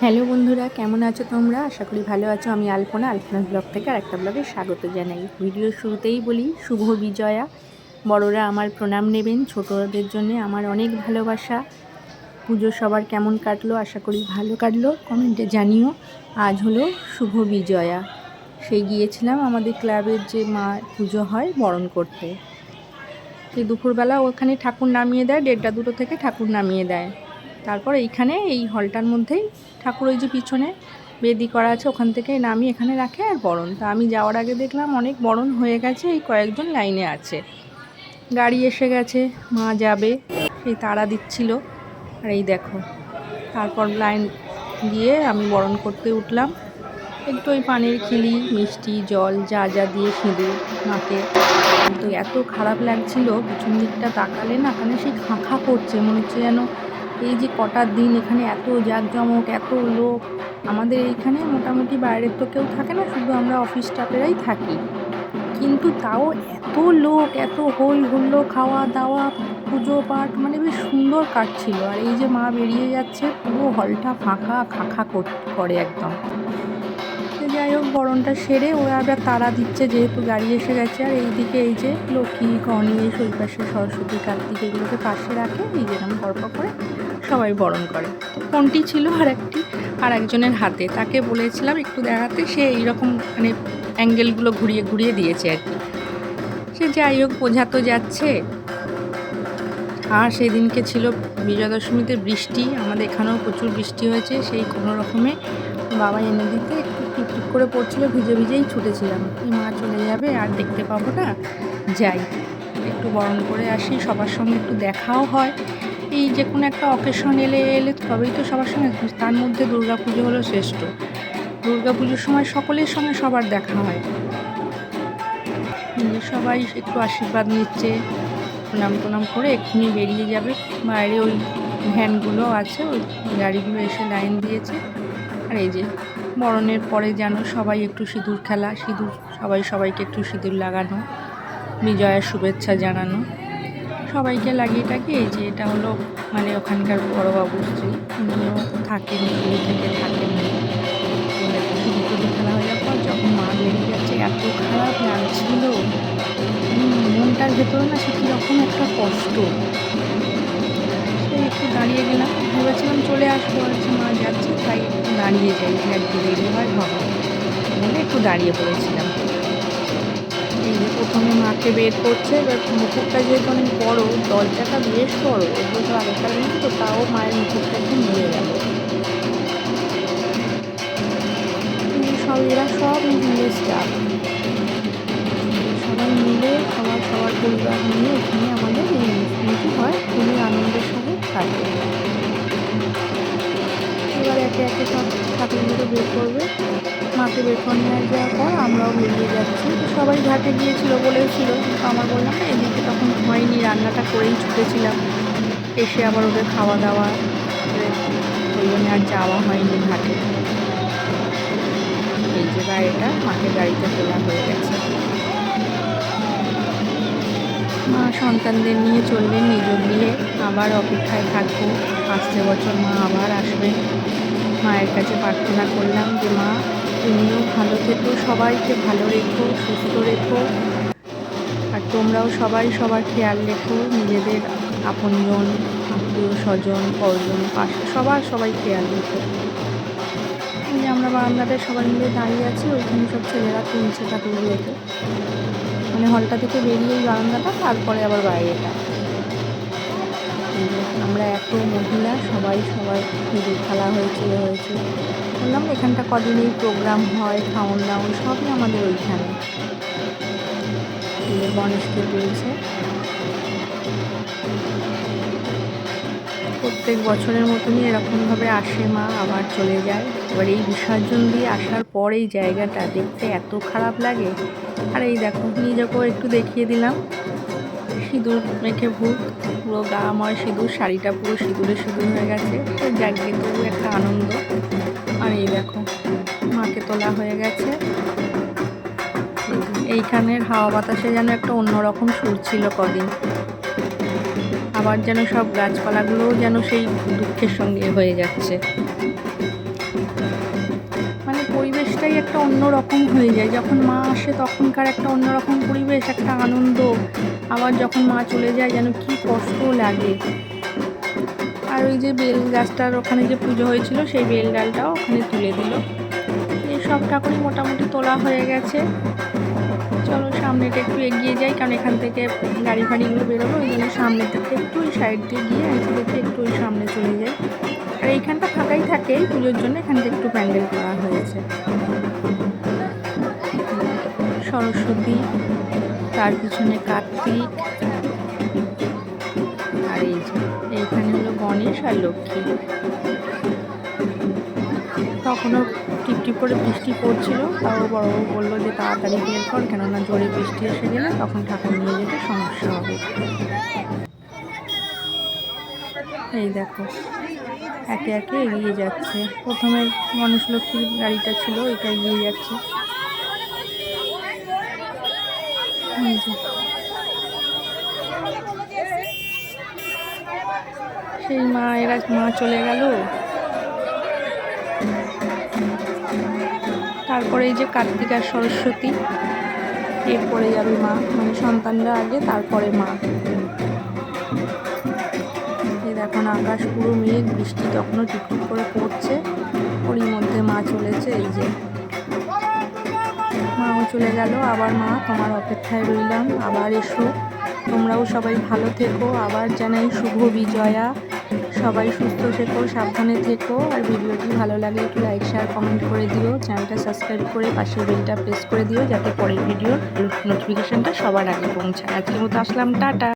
Hello বন্ধুরা, কেমন আছো তোমরা? আশা করি ভালো আছো। আমি আলপনা আলপনা ব্লগ থেকে আর একটা ব্লগে স্বাগত জানাই। ভিডিও শুরুতেই বলি, শুভ বিজয়া। বড়রা আমার প্রণাম নেবেন। ছোটদের জন্য আমার অনেক ভালোবাসা। পুজো সবার কেমন কাটলো? আশা করি ভালো কাটলো। কমেন্টে জানিও। আজ হলো শুভ বিজয়া। সেই গিয়েছিলাম আমাদের ক্লাবের যে মা পুজো হয় বরণ করতে। সেই দুপুরবেলা ওখানে ঠাকুর নামিয়ে দেয়, দেড়টা দুটো থেকে ঠাকুর নামিয়ে দেয়। তারপর এইখানে এই হলটার মধ্যেই ঠাকুর ওই যে পিছনে বেদি করা আছে, ওখান থেকে নামিয়ে এখানে রাখে আর বরণ। তা আমি যাওয়ার আগে দেখলাম অনেক বরণ হয়ে গেছে, এই কয়েকজন লাইনে আছে। গাড়ি এসে গেছে, মা যাবে সেই তাড়া দিচ্ছিল। আর এই দেখো, তারপর লাইন দিয়ে আমি বরণ করতে উঠলাম। একটু ওই পানির খিলি, মিষ্টি, জল, যা যা দিয়ে সিঁদুর, মাকে। কিন্তু এত খারাপ লাগছিল, পিছন দিকটা তাকালে না ওখানে সেই খাঁখা করছে, মনে হচ্ছে যেন এই যে কটার দিন এখানে এত জাঁকজমক, এত লোক, আমাদের এইখানে মোটামুটি বাইরের তো কেউ থাকে না, শুধু আমরা অফিস স্টাফেরাই থাকি। কিন্তু তাও এত লোক, এত হই হুল্লো খাওয়া দাওয়া পুজো পাঠ মানে বেশ সুন্দর কাটছিল। আর এই যে মা বেরিয়ে যাচ্ছে, পুরো হলটা ফাঁকা, খাখা করে একদম। বরণটা সেরে ওরা আবার তারা দিচ্ছে যেহেতু গাড়ি এসে গেছে। আর এইদিকে এই যে লক্ষ্মী, গণেশ ওই পাশে সরস্বতী, কার্তিক এগুলোকে পাশে রাখে যেরকম গল্প করে সবাই বরণ করে। ফোনটি ছিল আর একটি, আর একজনের হাতে। তাকে বলেছিলাম একটু দেখাতে, সে এইরকম মানে অ্যাঙ্গেলগুলো ঘুরিয়ে ঘুরিয়ে দিয়েছে আর কি। সে যাই হোক, বোঝা তো যাচ্ছে। আর সেদিনকে ছিল বিজয়া দশমীতে বৃষ্টি, আমাদের এখানেও প্রচুর বৃষ্টি হয়েছে, সেই কোনো রকমে বাবা এনে দিতে একটু টিপটিপ করে পড়ছিল, ভিজে ভিজেই ছুটেছিলাম। এই মা চলে যাবে, আর দেখতে পাবো না, যাই। একটু বরণ করে আসি, সবার সঙ্গে একটু দেখাও হয়। এই যে কোনো একটা অকেশন এলে এলে তবেই তো সবার সঙ্গে তার মধ্যে দুর্গা পুজো হলো শ্রেষ্ঠ। দুর্গা পুজোর সময় সকলের সঙ্গে সবার দেখা হয়। সবাই একটু আশীর্বাদ নিচ্ছে, প্রণাম প্রণাম করে এক্ষুনি বেরিয়ে যাবে। বাইরে ওই ভ্যানগুলো আছে, ওই গাড়িগুলো এসে লাইন দিয়েছে। আর এই যে বরণের পরে যেন সবাই একটু সিঁদুর খেলা, সিঁদুর, সবাই সবাইকে একটু সিঁদুর লাগানো, বিজয়ের শুভেচ্ছা জানানো। সবাইকে লাগিয়ে টাকি এই যে এটা হলো মানে ওখানকার বড়োবাবুর স্ত্রী, উনিও থাকেন পুরী থেকে থাকেন। খেলা হয়ে যাওয়ার পর যখন মা বেরিয়ে যাচ্ছে, এত খারাপ লাগছিল। মনটার ভেতরে না সে কীরকম একটা কষ্ট। একটু দাঁড়িয়ে গেলাম। ভেবেছিলাম চলে আসব হচ্ছে মা, যাচ্ছে। তাই একটু দাঁড়িয়ে যাই একটু দেরি হয় ভাবা বলে একটু দাঁড়িয়ে পড়েছিলাম। এই যে প্রথমে মাকে বের করছে, এবার মুকুটটা যেহেতু অনেক বড়ো, দরজাটা বেশ বড়ো, এগুলো তো আগেকার দিন তো তাও মায়ের মুকুটটা একটু মিলে গেল। সব, এরা সব মিলে স্টাফ সবাই মিলে, সবার সবার পরিবার নিয়ে এখানে আমাদের হয়। খুবই আনন্দের সাথে থাকে এবার একে একে সব ঠাকুরগুলো বের করবে। মাকে বের করে নিয়ে যাওয়ার পর আমরাও বেরিয়ে যাচ্ছি। তো সবাই ঘাটে গিয়েছিল বলেছিল কিন্তু আমার বললাম, না, এদিকে তখন হয়নি, রান্নাটা করেই ছুটেছিলাম এসে আবার ওদের খাওয়া দাওয়া ওই জন্য আর যাওয়া হয়নি ঘাটে। এই যে গাড়িটা মাকে গাড়িতে তোলা হয়ে গেছে। সন্তানদের নিয়ে চলবেন নিজ গৃহে আবার অপেক্ষায় থাকব। আসতে বছর মা আবার আসবে। মায়ের কাছে প্রার্থনা করলাম যে, মা, তুমিও ভালো থেকো, সবাইকে ভালো রেখো, সুস্থ রেখো। আর তোমরাও সবাই সবার খেয়াল রেখো, নিজেদের আপনজন, আত্মীয় স্বজন, পরজন, পাশে সবার সবাই খেয়াল রেখো। আমরা বারান্দাতে সবাই মিলে দাঁড়িয়ে আছি, ওইখানে সব ছেলেরা তুলছে ঠাকুরগুলোকে। মানে হলটা থেকে বেরিয়ে এই বারান্দাটা, তারপরে আবার বাইরেটা। আমরা এত মহিলা, সবাই সবাই ক্রিকেট খেলা হয়েছে হয়েছে বললাম, এখানটা কদিন এই প্রোগ্রাম হয় খাওয়ান দাওয়ান সবই আমাদের ওইখানে। গণেশকে তুলছে প্রত্যেক বছরের মতনই এরকমভাবে আসে মা, আবার চলে যায়। এবার এই বিসর্জন দিয়ে আসার পর এই জায়গাটা দেখতে এত খারাপ লাগে। আর এই দেখো নিজেকেও একটু দেখিয়ে দিলাম। সিঁদুর মেখে ভূত পুরো গা আমার সিঁদুর, শাড়িটা পুরো সিঁদুরে সিঁদুর হয়ে গেছে। তো যাকে তবু একটা আনন্দ। আর এই দেখো, মাকে তোলা হয়ে গেছে। এইখানের হাওয়া বাতাসে যেন একটা অন্যরকম সুর ছিল কদিন। আবার যেন সব গাছপালাগুলোও যেন সেই দুঃখের সঙ্গে হয়ে যাচ্ছে। মানে পরিবেশটাই একটা অন্যরকম হয়ে যায়। যখন মা আসে তখনকার একটা অন্যরকম পরিবেশ, একটা আনন্দ। আবার যখন মা চলে যায় যেন কি কষ্ট লাগে। আর ওই যে বেল গাছটার ওখানে যে পুজো হয়েছিল, সেই বেল ডালটাও ওখানে তুলে দিল। সব ঠাকুরই মোটামুটি তোলা হয়ে গেছে। সামনেটা একটু এগিয়ে যাই, কারণ এখান থেকে গাড়ি ফাড়িগুলো বেরোবো ওই জন্য সামনের দিকে একটু ওই সাইড দিয়ে গিয়ে এখান থেকে একটু ওই সামনে চলে যাই। আর এইখানটা ফাঁকাই থাকে, পুজোর জন্য এখানটা একটু প্যান্ডেল করা হয়েছে। সরস্বতী, তার পিছনে কার্তিক, আর এই যে, এইখানে হলো গণেশ আর লক্ষ্মী। তখনও টিপ টিপ করে বৃষ্টি পড়ছিল, তাও বড়বাবু বলল যে তাড়াতাড়ি বের কর, কেননা জোরে বৃষ্টি এসে গেলে তখন ঠাকুর নিয়ে যেতে সমস্যা হবে। এই দেখো, একে একে এগিয়ে যাচ্ছে। প্রথমে মানুষ লক্ষ্মীর গাড়িটা ছিল, এটা এগিয়ে যাচ্ছে। সেই মা এরা, মা চলে গেল। তারপরে এই যে কার্তিক আর সরস্বতী, এরপরে যাবে মা মানে সন্তানরা আগে, তারপরে মা। এই দেখুন আকাশ পুরো মেঘ, বৃষ্টি তখনও টিপটিপ করে পড়ছে। ওরই মধ্যে মা চলেছে, এই যে। মাও চলে গেল, আবার মা, তোমার অপেক্ষায় রইলাম, আবার এসো। তোমরাও সবাই ভালো থেকো, আবার জানাই শুভ বিজয়া। সবাই সুস্থ থেকো, সাবধানে থেকো, আর ভিডিওটি ভালো লাগলে একটু লাইক শেয়ার কমেন্ট করে দিও। চ্যানেলটা সাবস্ক্রাইব করে পাশে বেলটা প্রেস করে দিও, যাতে পরের ভিডিওর নোটিফিকেশানটা সবার আগে পৌঁছায়। আজকের মতো আসলাম, টাটা।